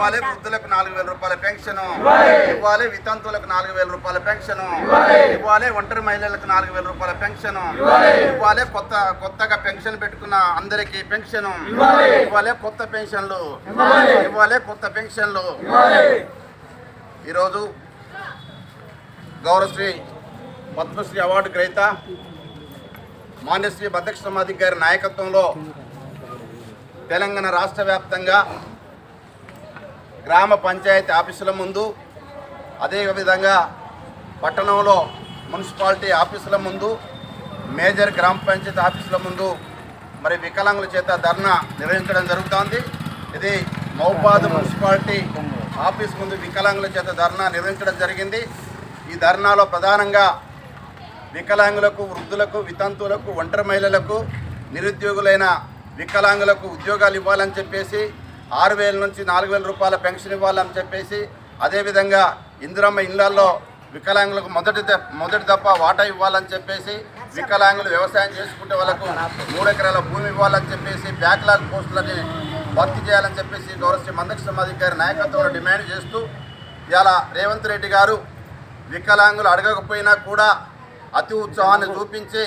ఇవ్వాలి వృద్ధులకు నాలుగు వేల రూపాయల పెన్షన్. ఇవ్వాలి. వితంతువులకు నాలుగు వేల రూపాయల పెన్షన్. ఇవ్వాలి. ఒంటరి మహిళలకు నాలుగు వేల రూపాయల పెన్షన్. ఇవ్వాలి. కొత్త కొత్తగా పెన్షన్ పెట్టుకున్న అందరికీ పెన్షన్. ఇవ్వాలి. కొత్త పెన్షన్లు. ఇవ్వాలి. కొత్త పెన్షన్లు. ఈరోజు గౌరవశ్రీ పద్మశ్రీ అవార్డు గ్రహీత మాన్యశ్రీ భద్రక్షమాధి గారి నాయకత్వంలో తెలంగాణ రాష్ట్ర వ్యాప్తంగా గ్రామ పంచాయతీ ఆఫీసుల ముందు అదేవిధంగా పట్టణంలో మున్సిపాలిటీ ఆఫీసుల ముందు మేజర్ గ్రామ పంచాయతీ ఆఫీసుల ముందు మరి వికలాంగుల చేత ధర్నా నిర్వహించడం జరుగుతోంది. ఇది మౌబాద్ మున్సిపాలిటీ ఆఫీస్ ముందు వికలాంగుల చేత ధర్నా నిర్వహించడం జరిగింది. ఈ ధర్నాలో ప్రధానంగా వికలాంగులకు వృద్ధులకు వితంతువులకు ఒంటరి మహిళలకు నిరుద్యోగులైన వికలాంగులకు ఉద్యోగాలు ఇవ్వాలని చెప్పేసి ఆరు వేల నుంచి నాలుగు వేల రూపాయల పెన్షన్ ఇవ్వాలని చెప్పేసి అదేవిధంగా ఇందిరమ్మ ఇళ్ళలో వికలాంగులకు మొదటి ద- మొదటి దప్ప వాటా ఇవ్వాలని చెప్పేసి వికలాంగులు వ్యవసాయం చేసుకుంటే వాళ్ళకు మూడు ఎకరాల భూమి ఇవ్వాలని చెప్పేసి బ్యాక్లాగ్ పోస్టులని భర్తీ చేయాలని చెప్పేసి గౌరవ మందక్ష అధికారి నాయకత్వంలో డిమాండ్ చేస్తూ ఇలా రేవంత్ రెడ్డి గారు వికలాంగులు అడగకపోయినా కూడా అతి ఉత్సాహాన్ని చూపించి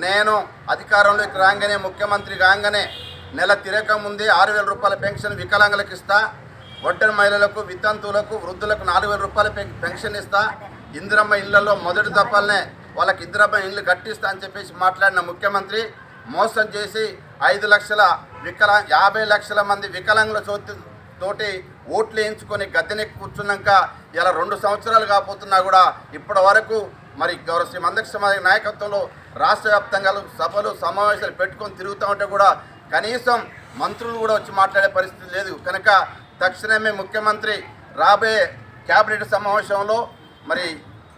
నేను అధికారంలోకి రాగానే ముఖ్యమంత్రి కాగానే నెల తిరగక ముందే ఆరు వేల రూపాయల పెన్షన్ వికలాంగులకు ఇస్తా ఒంటరి మహిళలకు వితంతువులకు వృద్ధులకు నాలుగు వేల రూపాయల పెన్- పెన్షన్ ఇస్తా. ఇందిరమ్మ ఇళ్ళలో మొదటి దఫాలనే వాళ్ళకి ఇందిరమ్మ ఇళ్ళు కట్టిస్తా అని చెప్పేసి మాట్లాడిన ముఖ్యమంత్రి మోసం చేసి ఐదు లక్షల వికలా యాభై లక్షల మంది వికలాంగుల చోటు తోటి ఓట్లు వేయించుకొని గద్దెని కూర్చున్నాక ఇలా రెండు సంవత్సరాలు కాకపోతున్నా కూడా ఇప్పటి వరకు మరి గౌరవ శ్రీ మందక్ష నాయకత్వంలో రాష్ట్ర వ్యాప్తంగా సభలు సమావేశాలు పెట్టుకొని తిరుగుతూ ఉంటే కూడా కనీసం మంత్రులు కూడా వచ్చి మాట్లాడే పరిస్థితి లేదు. కనుక తక్షణమే ముఖ్యమంత్రి రాబోయే క్యాబినెట్ సమావేశంలో మరి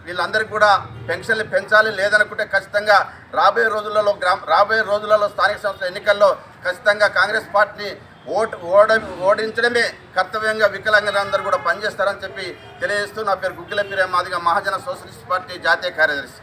వీళ్ళందరికీ కూడా పెన్షన్లు పెంచాలి లేదనుకుంటే ఖచ్చితంగా రాబోయే రోజులలో గ్రామ రాబోయే రోజులలో స్థానిక సంస్థల ఎన్నికల్లో ఖచ్చితంగా కాంగ్రెస్ పార్టీని ఓటు ఓడ ఓడించడమే కర్తవ్యంగా వికలాంగులందరూ కూడా పనిచేస్తారని చెప్పి తెలియజేస్తూ నా పేరు గుగ్గిల పిరే మాదిగా మహాజన సోషలిస్ట్ పార్టీ జాతీయ కార్యదర్శి.